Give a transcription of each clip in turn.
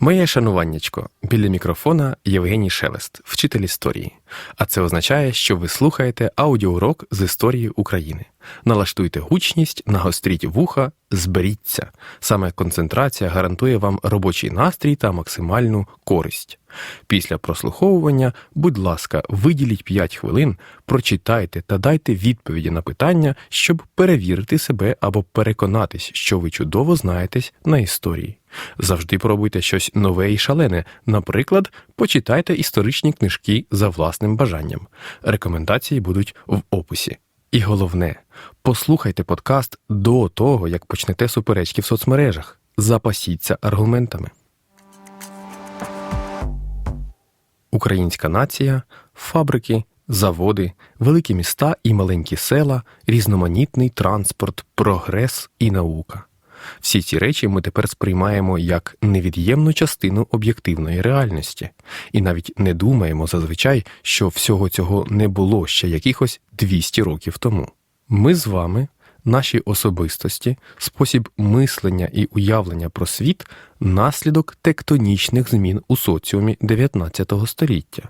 Моє шануваннячко біля мікрофона Євгеній Шелест, вчитель історії. А це означає, що ви слухаєте аудіоурок з історії України. Налаштуйте гучність, нагостріть вуха, зберіться. Саме концентрація гарантує вам робочий настрій та максимальну користь. Після прослуховування, будь ласка, виділіть 5 хвилин, прочитайте та дайте відповіді на питання, щоб перевірити себе або переконатись, що ви чудово знаєтесь на історії. Завжди пробуйте щось нове і шалене. Наприклад, почитайте історичні книжки за власним бажанням. Рекомендації будуть в описі. І головне, послухайте подкаст до того, як почнете суперечки в соцмережах. Запасіться аргументами. Українська нація, фабрики, заводи, великі міста і маленькі села, різноманітний транспорт, прогрес і наука. Всі ці речі ми тепер сприймаємо як невід'ємну частину об'єктивної реальності, і навіть не думаємо зазвичай, що всього цього не було ще якихось 200 років тому. Ми з вами, наші особистості, спосіб мислення і уявлення про світ наслідок тектонічних змін у соціумі 19 століття.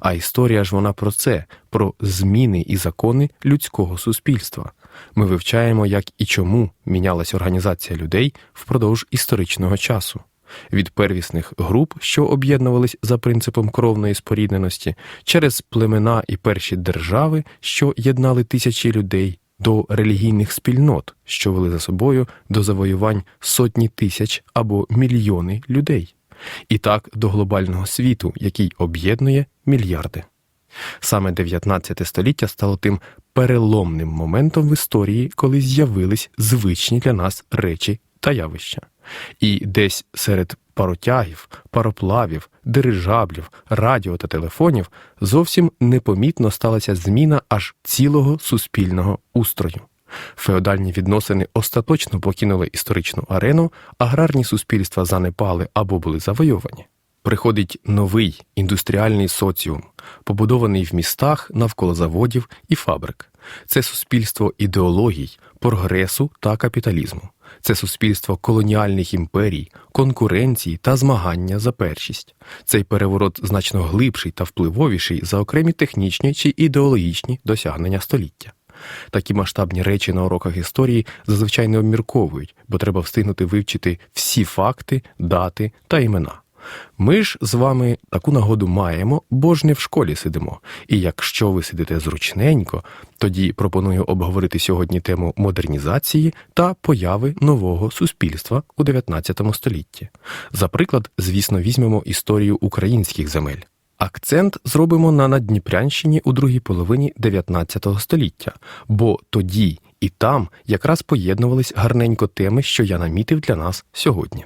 А історія ж вона про це, про зміни і закони людського суспільства. Ми вивчаємо, як і чому мінялась організація людей впродовж історичного часу. Від первісних груп, що об'єднувались за принципом кровної спорідненості, через племена і перші держави, що єднали тисячі людей, до релігійних спільнот, що вели за собою до завоювань сотні тисяч або мільйони людей, і так до глобального світу, який об'єднує мільярди. Саме 19 століття стало тим переломним моментом в історії, коли з'явились звичні для нас речі та явища. І десь серед паротягів, пароплавів, дирижаблів, радіо та телефонів зовсім непомітно сталася зміна аж цілого суспільного устрою. Феодальні відносини остаточно покинули історичну арену, аграрні суспільства занепали або були завойовані. Приходить новий індустріальний соціум, побудований в містах навколо заводів і фабрик. Це суспільство ідеологій, прогресу та капіталізму. Це суспільство колоніальних імперій, конкуренції та змагання за першість. Цей переворот значно глибший та впливовіший за окремі технічні чи ідеологічні досягнення століття. Такі масштабні речі на уроках історії зазвичай не обмірковують, бо треба встигнути вивчити всі факти, дати та імена. Ми ж з вами таку нагоду маємо, бо ж не в школі сидимо. І якщо ви сидите зручненько, тоді пропоную обговорити сьогодні тему модернізації та появи нового суспільства у 19 столітті. За приклад, звісно, візьмемо історію українських земель. Акцент зробимо на Наддніпрянщині у другій половині 19 століття, бо тоді і там якраз поєднувались гарненько теми, що я намітив для нас сьогодні.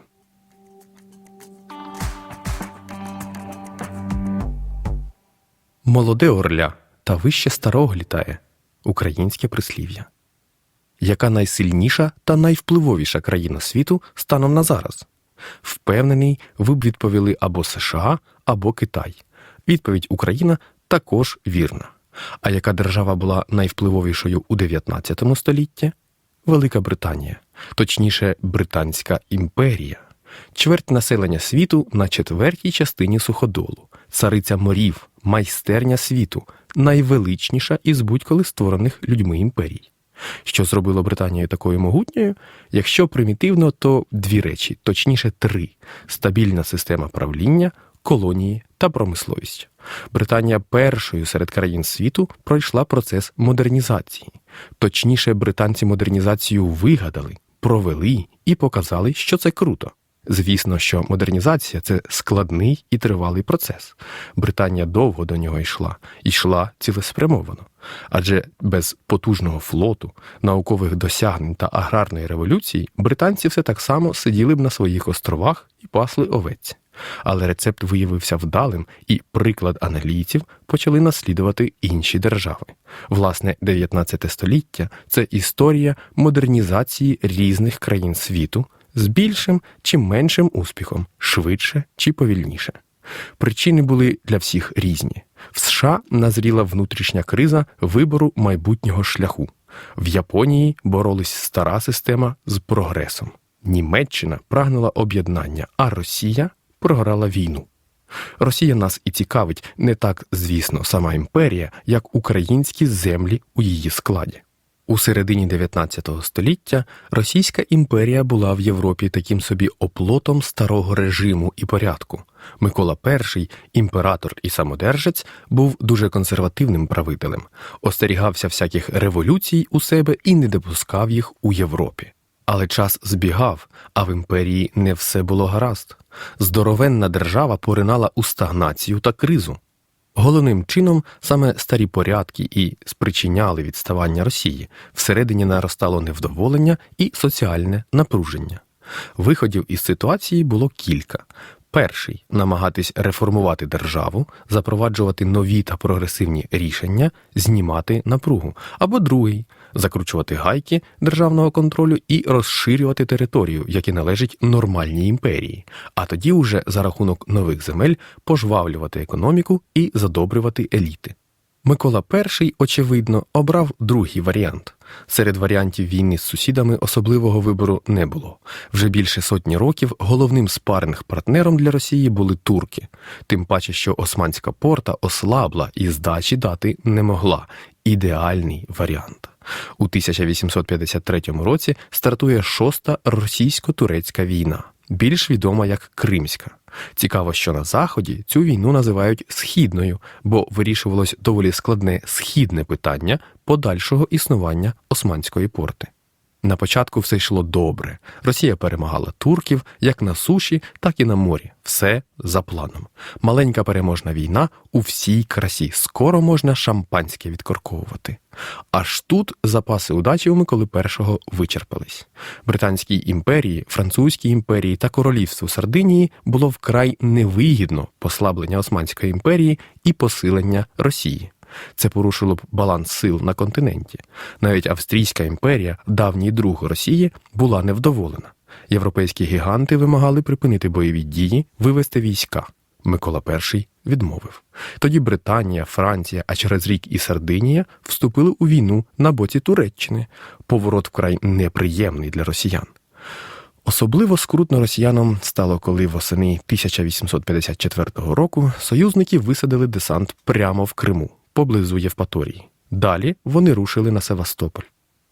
Молоде орля та вище старого літає українське прислів'я. Яка найсильніша та найвпливовіша країна світу станом на зараз? Впевнений, ви б відповіли або США, або Китай. Відповідь Україна також вірна. А яка держава була найвпливовішою у 19 столітті? Велика Британія, точніше, Британська імперія, чверть населення світу на четвертій частині суходолу, цариця морів, майстерня світу, найвеличніша із будь-коли створених людьми імперій. Що зробило Британію такою могутньою? Якщо примітивно, то дві речі, точніше три: стабільна система правління, колонії та промисловість. Британія першою серед країн світу пройшла процес модернізації. Точніше, британці модернізацію вигадали, провели і показали, що це круто. Звісно, що модернізація це складний і тривалий процес. Британія довго до нього йшла, йшла цілеспрямовано. Адже без потужного флоту, наукових досягнень та аграрної революції британці все так само сиділи б на своїх островах і пасли овець. Але рецепт виявився вдалим, і приклад англійців почали наслідувати інші держави. Власне, 19 століття це історія модернізації різних країн світу з більшим чи меншим успіхом, швидше чи повільніше. Причини були для всіх різні. В США назріла внутрішня криза вибору майбутнього шляху. В Японії боролись стара система з прогресом. Німеччина прагнула об'єднання, а Росія програла війну. Росія нас і цікавить не так, звісно, сама імперія, як українські землі у її складі. У середині 19 століття Російська імперія була в Європі таким собі оплотом старого режиму і порядку. Микола І, імператор і самодержець, був дуже консервативним правителем, остерігався всяких революцій у себе і не допускав їх у Європі. Але час збігав, а в імперії не все було гаразд. Здоровенна держава поринала у стагнацію та кризу. Головним чином саме старі порядки і спричиняли відставання Росії, всередині наростало невдоволення і соціальне напруження. Виходів із ситуації було кілька. Перший намагатись реформувати державу, запроваджувати нові та прогресивні рішення, знімати напругу, або другий закручувати гайки державного контролю і розширювати територію, які належать нормальній імперії, а тоді уже за рахунок нових земель пожвавлювати економіку і задобрювати еліти. Микола І, очевидно, обрав другий варіант. Серед варіантів війни з сусідами особливого вибору не було. Вже більше сотні років головним спаринг партнером для Росії були турки, тим паче, що Османська порта ослабла і здачі дати не могла. Ідеальний варіант. У 1853 році стартує шоста російсько-турецька війна, більш відома як Кримська. Цікаво, що на Заході цю війну називають східною, бо вирішувалось доволі складне східне питання подальшого існування Османської порти. На початку все йшло добре. Росія перемагала турків як на суші, так і на морі. Все за планом. Маленька переможна війна у всій красі. Скоро можна шампанське відкорковувати. Аж тут запаси удачі у Миколи І вичерпались. Британській імперії, Французькій імперії та королівству Сардинії було вкрай невигідно послаблення Османської імперії і посилення Росії. Це порушило б баланс сил на континенті. Навіть Австрійська імперія, давній друг Росії, була невдоволена. Європейські гіганти вимагали припинити бойові дії, вивести війська. Микола І відмовив. Тоді Британія, Франція, а через рік і Сардинія вступили у війну на боці Туреччини. Поворот вкрай неприємний для росіян. Особливо скрутно росіянам стало, коли восени 1854 року союзники висадили десант прямо в Криму, поблизу Євпаторії. Далі вони рушили на Севастополь.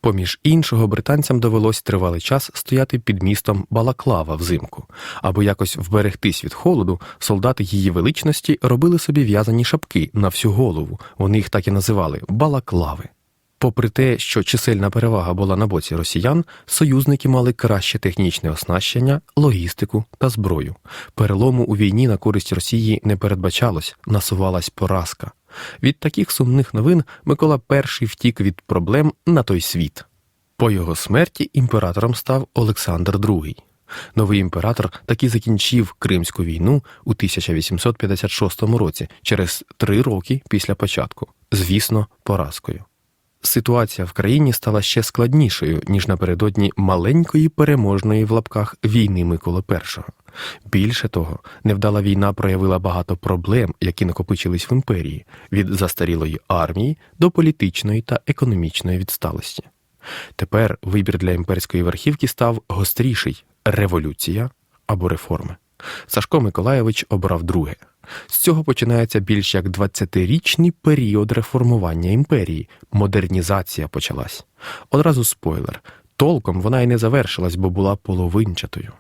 Поміж іншого, британцям довелось тривалий час стояти під містом Балаклава взимку, аби якось вберегтись від холоду, солдати її величності робили собі в'язані шапки на всю голову. Вони їх так і називали балаклави. Попри те, що чисельна перевага була на боці росіян, союзники мали краще технічне оснащення, логістику та зброю. Перелому у війні на користь Росії не передбачалось, насувалась поразка. Від таких сумних новин Микола І втік від проблем на той світ. По його смерті імператором став Олександр II. Новий імператор таки закінчив Кримську війну у 1856 році, через три роки після початку, звісно, поразкою. Ситуація в країні стала ще складнішою, ніж напередодні маленької переможної в лапках війни Миколи І. Більше того, невдала війна проявила багато проблем, які накопичились в імперії від застарілої армії до політичної та економічної відсталості. Тепер вибір для імперської верхівки став гостріший революція або реформи. Сашко Миколаєвич обрав друге. З цього починається більш як 20-річний період реформування імперії. Модернізація почалась. Одразу спойлер. Толком вона й не завершилась, бо була половинчатою.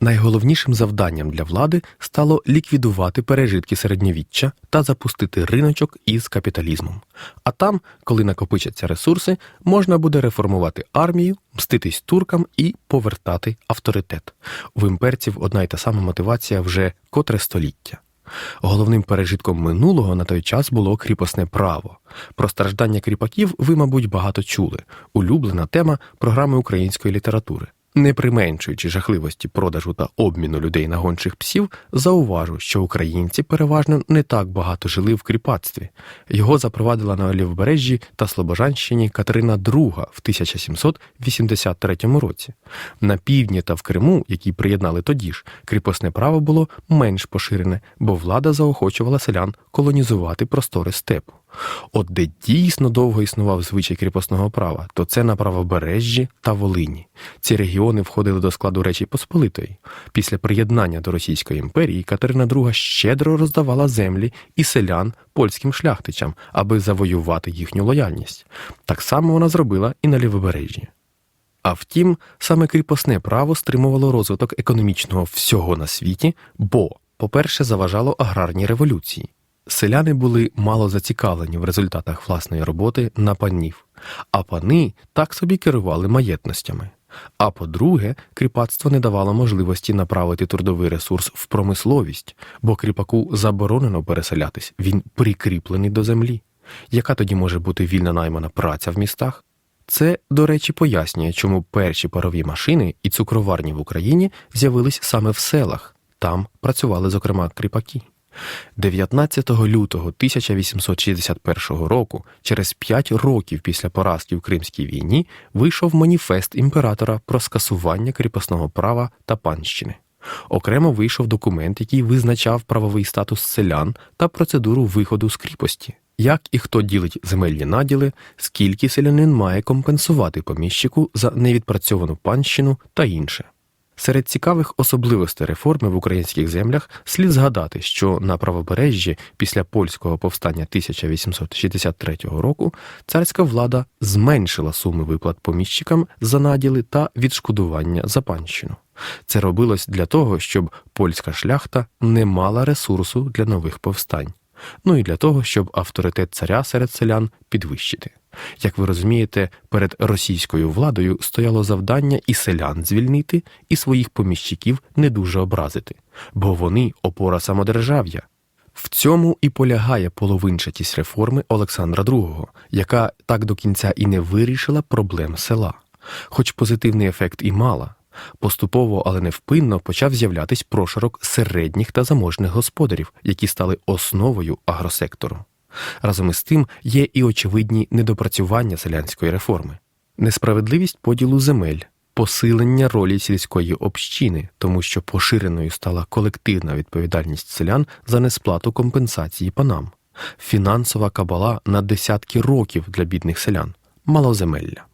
Найголовнішим завданням для влади стало ліквідувати пережитки середньовіччя та запустити риночок із капіталізмом. А там, коли накопичаться ресурси, можна буде реформувати армію, мститись туркам і повертати авторитет. В імперців одна й та сама мотивація вже котре століття. Головним пережитком минулого на той час було кріпосне право. Про страждання кріпаків ви, мабуть, багато чули. Улюблена тема програми української літератури. Не применшуючи жахливості продажу та обміну людей на гончих псів, зауважу, що українці переважно не так багато жили в кріпацтві. Його запровадила на Лівбережжі та Слобожанщині Катерина II в 1783 році. На півдні та в Криму, які приєднали тоді ж, кріпосне право було менш поширене, бо влада заохочувала селян колонізувати простори степу. От де дійсно довго існував звичай кріпосного права, то це на правобережжі та Волині. Ці регіони входили до складу Речі Посполитої. Після приєднання до Російської імперії Катерина II щедро роздавала землі і селян польським шляхтичам, аби завоювати їхню лояльність. Так само вона зробила і на лівобережжі. А втім, саме кріпосне право стримувало розвиток економічного всього на світі, бо, по-перше, заважало аграрній революції. Селяни були мало зацікавлені в результатах власної роботи на панів, а пани так собі керували маєтностями. А по-друге, кріпацтво не давало можливості направити трудовий ресурс в промисловість, бо кріпаку заборонено переселятись, він прикріплений до землі. Яка тоді може бути вільна наймана праця в містах? Це, до речі, пояснює, чому перші парові машини і цукроварні в Україні з'явились саме в селах. Там працювали, зокрема, кріпаки. 19 лютого 1861 року, через п'ять років після поразки в Кримській війні, вийшов маніфест імператора про скасування кріпосного права та панщини. Окремо вийшов документ, який визначав правовий статус селян та процедуру виходу з кріпості. Як і хто ділить земельні наділи, скільки селянин має компенсувати поміщику за невідпрацьовану панщину та інше. Серед цікавих особливостей реформи в українських землях слід згадати, що на правобережжі після польського повстання 1863 року царська влада зменшила суми виплат поміщикам за наділи та відшкодування за панщину. Це робилось для того, щоб польська шляхта не мала ресурсу для нових повстань. Ну і для того, щоб авторитет царя серед селян підвищити. Як ви розумієте, перед російською владою стояло завдання і селян звільнити, і своїх поміщиків не дуже образити, бо вони опора самодержав'я. В цьому і полягає половинчатість реформи Олександра II, яка так до кінця і не вирішила проблем села. Хоч позитивний ефект і мала, поступово, але невпинно почав з'являтись прошарок середніх та заможних господарів, які стали основою агросектору. Разом із тим є і очевидні недопрацювання селянської реформи, несправедливість поділу земель, посилення ролі сільської общини, тому що поширеною стала колективна відповідальність селян за несплату компенсації панам, фінансова кабала на десятки років для бідних селян, малоземелля.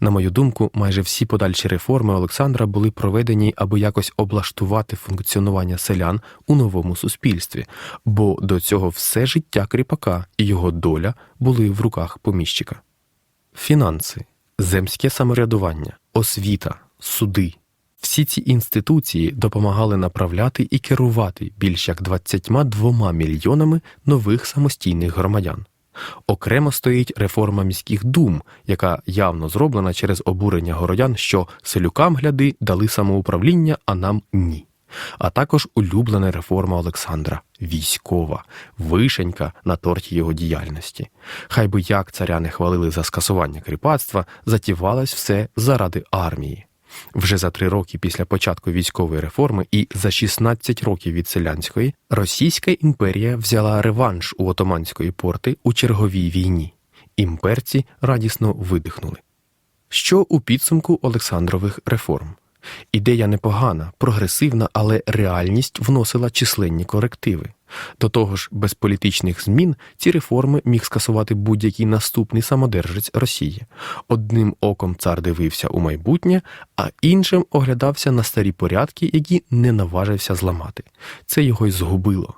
На мою думку, майже всі подальші реформи Олександра були проведені, аби якось облаштувати функціонування селян у новому суспільстві, бо до цього все життя кріпака і його доля були в руках поміщика. Фінанси, земське самоврядування, освіта, суди. Всі ці інституції допомагали направляти і керувати більш як 22 мільйонами нових самостійних громадян. Окремо стоїть реформа міських дум, яка явно зроблена через обурення городян, що селюкам гляди дали самоуправління, а нам ні. А також улюблена реформа Олександра військова, вишенька на торті його діяльності. Хай би як царя не хвалили за скасування кріпацтва, затівалось все заради армії. Вже за три роки після початку військової реформи і за 16 років від селянської Російська імперія взяла реванш у отоманської порти у черговій війні. Імперці радісно видихнули. Що у підсумку Олександрових реформ? Ідея непогана, прогресивна, але реальність вносила численні корективи. До того ж, без політичних змін ці реформи міг скасувати будь-який наступний самодержець Росії. Одним оком цар дивився у майбутнє, а іншим оглядався на старі порядки, які не наважився зламати. Це його й згубило.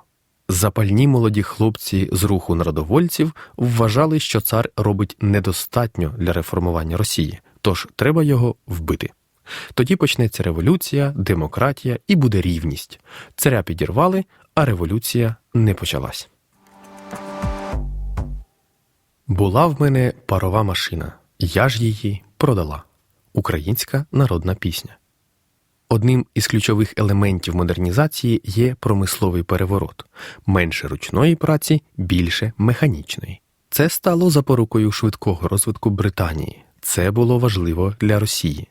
Запальні молоді хлопці з руху народовольців вважали, що цар робить недостатньо для реформування Росії, тож треба його вбити. Тоді почнеться революція, демократія і буде рівність. Царя підірвали, а революція не почалась. Була в мене парова машина, я ж її продала. Українська народна пісня. Одним із ключових елементів модернізації є промисловий переворот менше ручної праці, більше механічної. Це стало запорукою швидкого розвитку Британії. Це було важливо для Росії.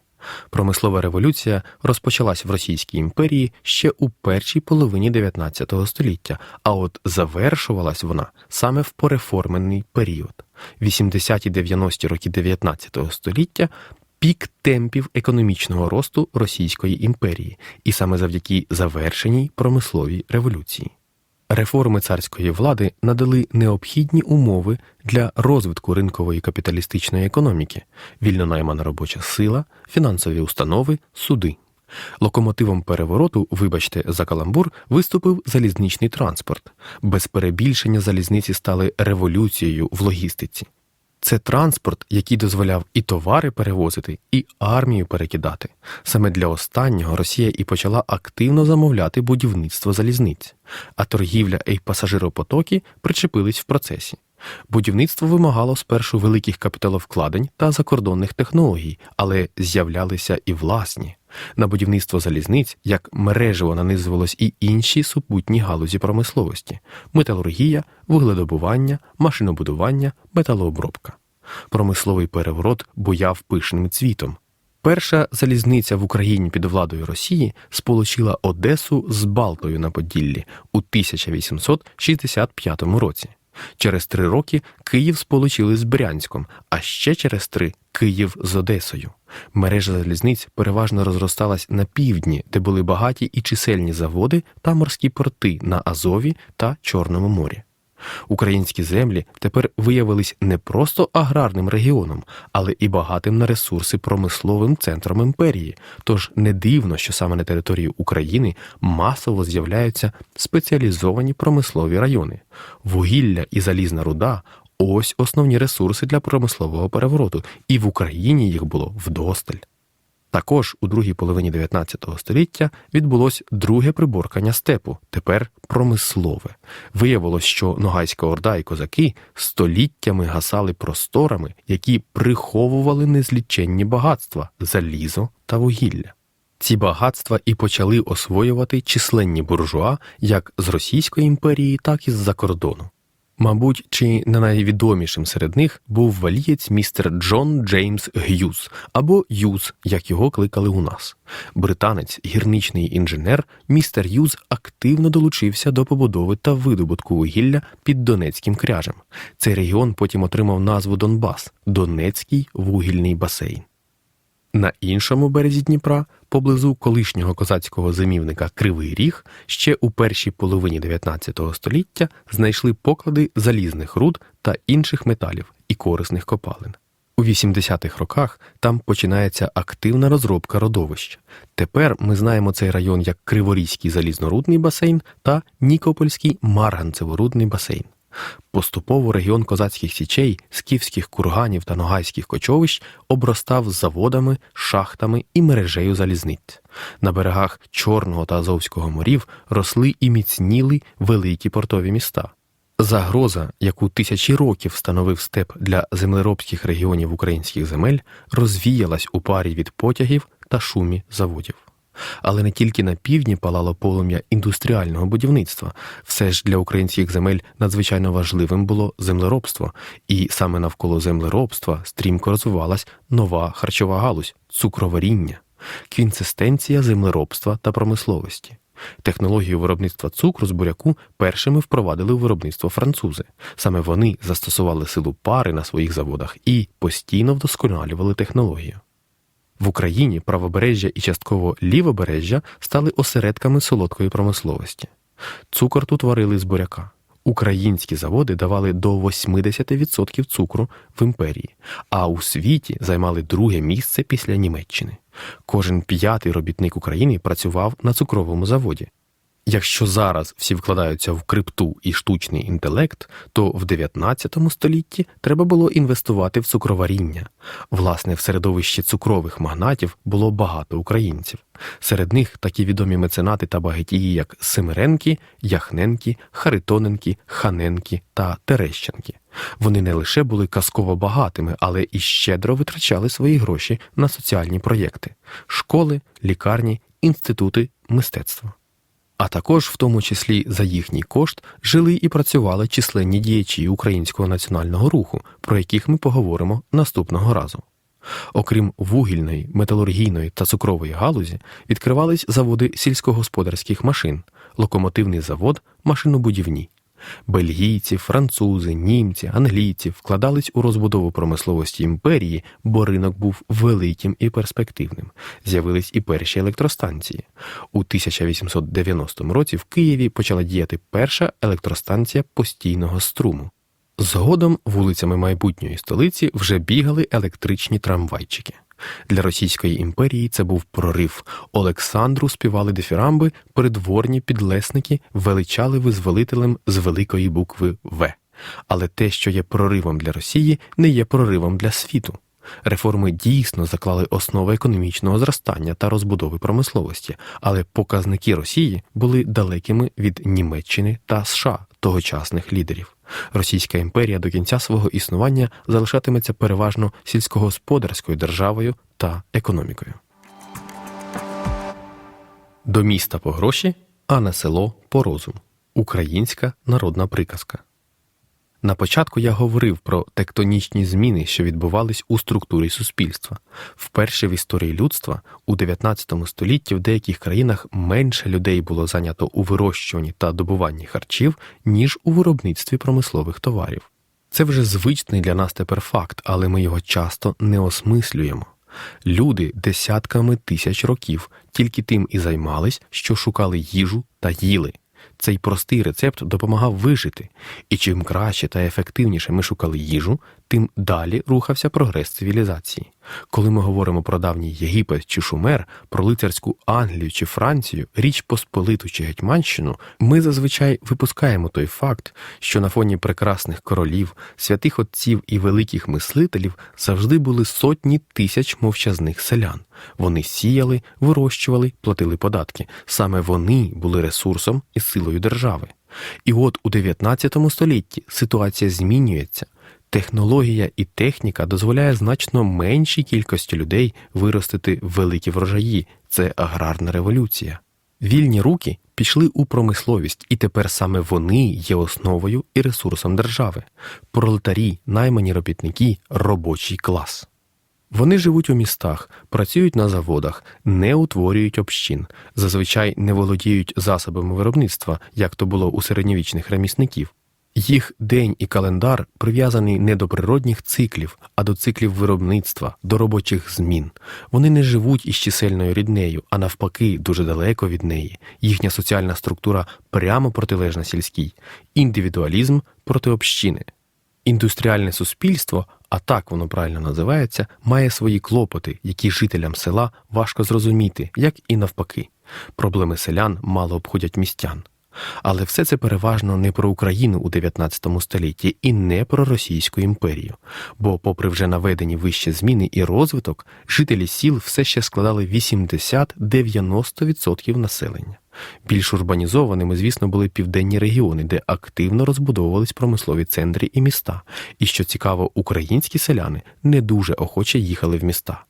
Промислова революція розпочалась в Російській імперії ще у першій половині 19 століття, а от завершувалась вона саме в пореформений період. 80-ті 90-ті роки 19 століття пік темпів економічного росту Російської імперії, і саме завдяки завершеній промисловій революції. Реформи царської влади надали необхідні умови для розвитку ринкової капіталістичної економіки, вільно наймана робоча сила, фінансові установи, суди. Локомотивом перевороту, вибачте, за каламбур, виступив залізничний транспорт. Без перебільшення залізниці стали революцією в логістиці. Це транспорт, який дозволяв і товари перевозити, і армію перекидати. Саме для останнього Росія і почала активно замовляти будівництво залізниць, а торгівля і пасажиропотоки причепились в процесі. Будівництво вимагало спершу великих капіталовкладень та закордонних технологій, але з'являлися і власні. На будівництво залізниць, як мережево нанизувалось і інші супутні галузі промисловості металургія, вугледобування, машинобудування, металообробка. Промисловий переворот буяв пишним цвітом. Перша залізниця в Україні під владою Росії сполучила Одесу з Балтою на Поділлі у 1865 році. Через три роки Київ сполучили з Брянськом, а ще через три Київ з Одесою. Мережа залізниць переважно розросталась на півдні, де були багаті і чисельні заводи та морські порти на Азові та Чорному морі. Українські землі тепер виявились не просто аграрним регіоном, але і багатим на ресурси промисловим центром імперії. Тож не дивно, що саме на території України масово з'являються спеціалізовані промислові райони. Вугілля і залізна руда ось основні ресурси для промислового перевороту, і в Україні їх було вдосталь. Також у другій половині 19 століття відбулось друге приборкання степу, тепер промислове. Виявилось, що Ногайська орда і козаки століттями гасали просторами, які приховували незліченні багатства залізо та вугілля. Ці багатства і почали освоювати численні буржуа як з Російської імперії, так і з-за кордону. Мабуть, чи не найвідомішим серед них був валієць містер Джон Джеймс Г'юз або Юз, як його кликали у нас. Британець, гірничний інженер, містер Юз активно долучився до побудови та видобутку вугілля під Донецьким кряжем. Цей регіон потім отримав назву Донбас Донецький вугільний басейн. На іншому березі Дніпра, поблизу колишнього козацького зимівника Кривий Ріг, ще у першій половині 19 століття знайшли поклади залізних руд та інших металів і корисних копалин. У 80-х роках там починається активна розробка родовищ. Тепер ми знаємо цей район як Криворізький залізнорудний басейн та Нікопольський марганцеворудний басейн. Поступово регіон козацьких січей, скіфських курганів та ногайських кочовищ обростав заводами, шахтами і мережею залізниць. На берегах Чорного та Азовського морів росли і міцніли великі портові міста. Загроза, яку тисячі років становив степ для землеробських регіонів українських земель, розвіялась у парі від потягів та шумі заводів. Але не тільки на півдні палало полум'я індустріального будівництва, все ж для українських земель надзвичайно важливим було землеробство, і саме навколо землеробства стрімко розвивалась нова харчова галузь цукроваріння, квінцестенція землеробства та промисловості. Технологію виробництва цукру з буряку першими впровадили у виробництво французи. Саме вони застосували силу пари на своїх заводах і постійно вдосконалювали технологію. В Україні правобережжя і частково лівобережжя стали осередками солодкої промисловості. Цукор тут варили з буряка. Українські заводи давали до 80% цукру в імперії, а у світі займали друге місце після Німеччини. Кожен п'ятий робітник України працював на цукровому заводі. Якщо зараз всі вкладаються в крипту і штучний інтелект, то в 19 столітті треба було інвестувати в цукроваріння. Власне, в середовищі цукрових магнатів було багато українців. Серед них такі відомі меценати та багатії, як Семиренки, Яхненки, Харитоненки, Ханенки та Терещенки. Вони не лише були казково багатими, але і щедро витрачали свої гроші на соціальні проєкти школи, лікарні, інститути мистецтва. А також, в тому числі за їхній кошт, жили і працювали численні діячі українського національного руху, про яких ми поговоримо наступного разу. Окрім вугільної, металургійної та цукрової галузі, відкривались заводи сільськогосподарських машин, локомотивний завод, машинобудівні. Бельгійці, французи, німці, англійці вкладались у розбудову промисловості імперії, бо ринок був великим і перспективним. З'явились і перші електростанції. У 1890 році в Києві почала діяти перша електростанція постійного струму. Згодом вулицями майбутньої столиці вже бігали електричні трамвайчики. Для Російської імперії це був прорив. Олександру співали дифірамби, придворні підлесники величали визволителем з великої букви В. Але те, що є проривом для Росії, не є проривом для світу. Реформи дійсно заклали основи економічного зростання та розбудови промисловості, але показники Росії були далекими від Німеччини та США тогочасних лідерів. Російська імперія до кінця свого існування залишатиметься переважно сільськогосподарською державою та економікою. До міста по гроші, а на село по розум. Українська народна приказка. На початку я говорив про тектонічні зміни, що відбувались у структурі суспільства. Вперше в історії людства у 19 столітті в деяких країнах менше людей було зайнято у вирощуванні та добуванні харчів, ніж у виробництві промислових товарів. Це вже звичний для нас тепер факт, але ми його часто не осмислюємо. Люди десятками тисяч років тільки тим і займались, що шукали їжу та їли. Цей простий рецепт допомагав вижити, і чим краще та ефективніше ми шукали їжу, тим далі рухався прогрес цивілізації. Коли ми говоримо про давній Єгипет чи Шумер, про лицарську Англію чи Францію, Річ Посполиту чи Гетьманщину, ми зазвичай випускаємо той факт, що на фоні прекрасних королів, святих отців і великих мислителів завжди були сотні тисяч мовчазних селян. Вони сіяли, вирощували, платили податки. Саме вони були ресурсом і силою держави. І от у 19 столітті ситуація змінюється. Технологія і техніка дозволяє значно меншій кількості людей виростити великі врожаї. Це аграрна революція. Вільні руки пішли у промисловість, і тепер саме вони є основою і ресурсом держави. Пролетарі, наймані робітники, робочий клас. Вони живуть у містах, працюють на заводах, не утворюють общин, зазвичай не володіють засобами виробництва, як то було у середньовічних ремісників. Їх день і календар прив'язаний не до природних циклів, а до циклів виробництва, до робочих змін. Вони не живуть із чисельною ріднею, а навпаки, дуже далеко від неї. Їхня соціальна структура прямо протилежна сільській, індивідуалізм проти общини. Індустріальне суспільство, а так воно правильно називається, має свої клопоти, які жителям села важко зрозуміти, як і навпаки. Проблеми селян мало обходять містян. Але все це переважно не про Україну у 19 столітті і не про Російську імперію. Бо, попри вже наведені вище зміни і розвиток, жителі сіл все ще складали 80-90% населення. Більш урбанізованими, звісно, були південні регіони, де активно розбудовувались промислові центри і міста. І що цікаво, українські селяни не дуже охоче їхали в міста.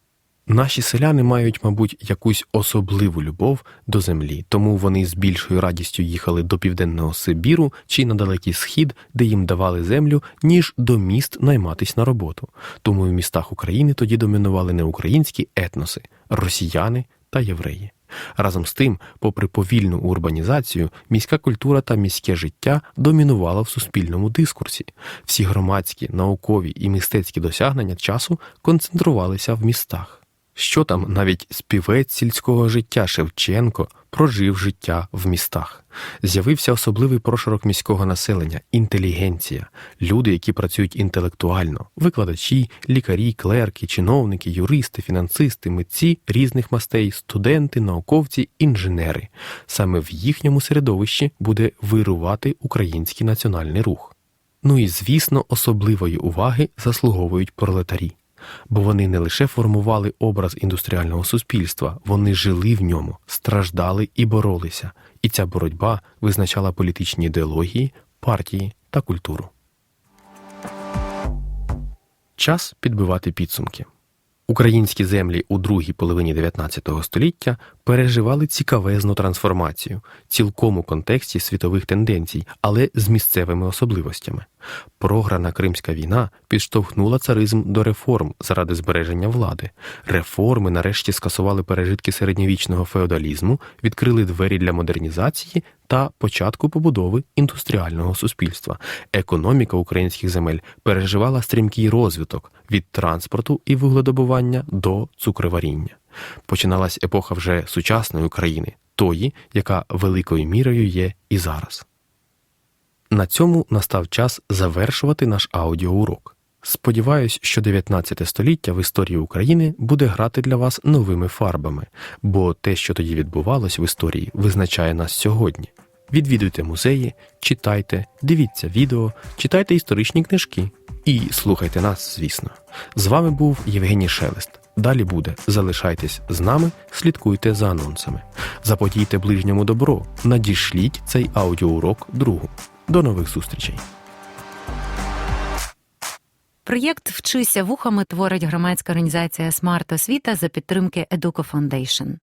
Наші селяни мають, мабуть, якусь особливу любов до землі, тому вони з більшою радістю їхали до південного Сибіру чи на далекий схід, де їм давали землю, ніж до міст найматись на роботу. Тому в містах України тоді домінували не українські етноси, росіяни та євреї. Разом з тим, попри повільну урбанізацію, міська культура та міське життя домінувало в суспільному дискурсі. Всі громадські, наукові і мистецькі досягнення часу концентрувалися в містах. Що там навіть співець сільського життя Шевченко прожив життя в містах. З'явився особливий прошарок міського населення інтелігенція, люди, які працюють інтелектуально, викладачі, лікарі, клерки, чиновники, юристи, фінансисти, митці різних мастей, студенти, науковці, інженери. Саме в їхньому середовищі буде вирувати український національний рух. Ну і звісно, особливої уваги заслуговують пролетарі бо вони не лише формували образ індустріального суспільства, вони жили в ньому, страждали і боролися, і ця боротьба визначала політичні ідеології, партії та культуру. Час підбивати підсумки. Українські землі у другій половині 19 століття переживали цікавезну трансформацію, цілком у контексті світових тенденцій, але з місцевими особливостями. Програна Кримська війна підштовхнула царизм до реформ заради збереження влади. Реформи нарешті скасували пережитки середньовічного феодалізму, відкрили двері для модернізації та початку побудови індустріального суспільства. Економіка українських земель переживала стрімкий розвиток від транспорту і вугледобування до цукроваріння. Починалась епоха вже сучасної України, тої, яка великою мірою є і зараз. На цьому настав час завершувати наш аудіоурок. Сподіваюсь, що 19 століття в історії України буде грати для вас новими фарбами, бо те, що тоді відбувалось в історії, визначає нас сьогодні. Відвідуйте музеї, читайте, дивіться відео, читайте історичні книжки і слухайте нас, звісно. З вами був Євгеній Шелест. Далі буде. Залишайтесь з нами, слідкуйте за анонсами. Заподійте ближньому добро, надішліть цей аудіоурок другу. До нових зустрічей! Проєкт Вчися вухами творить громадська організація Смарт Освіта за підтримки Educo Foundation.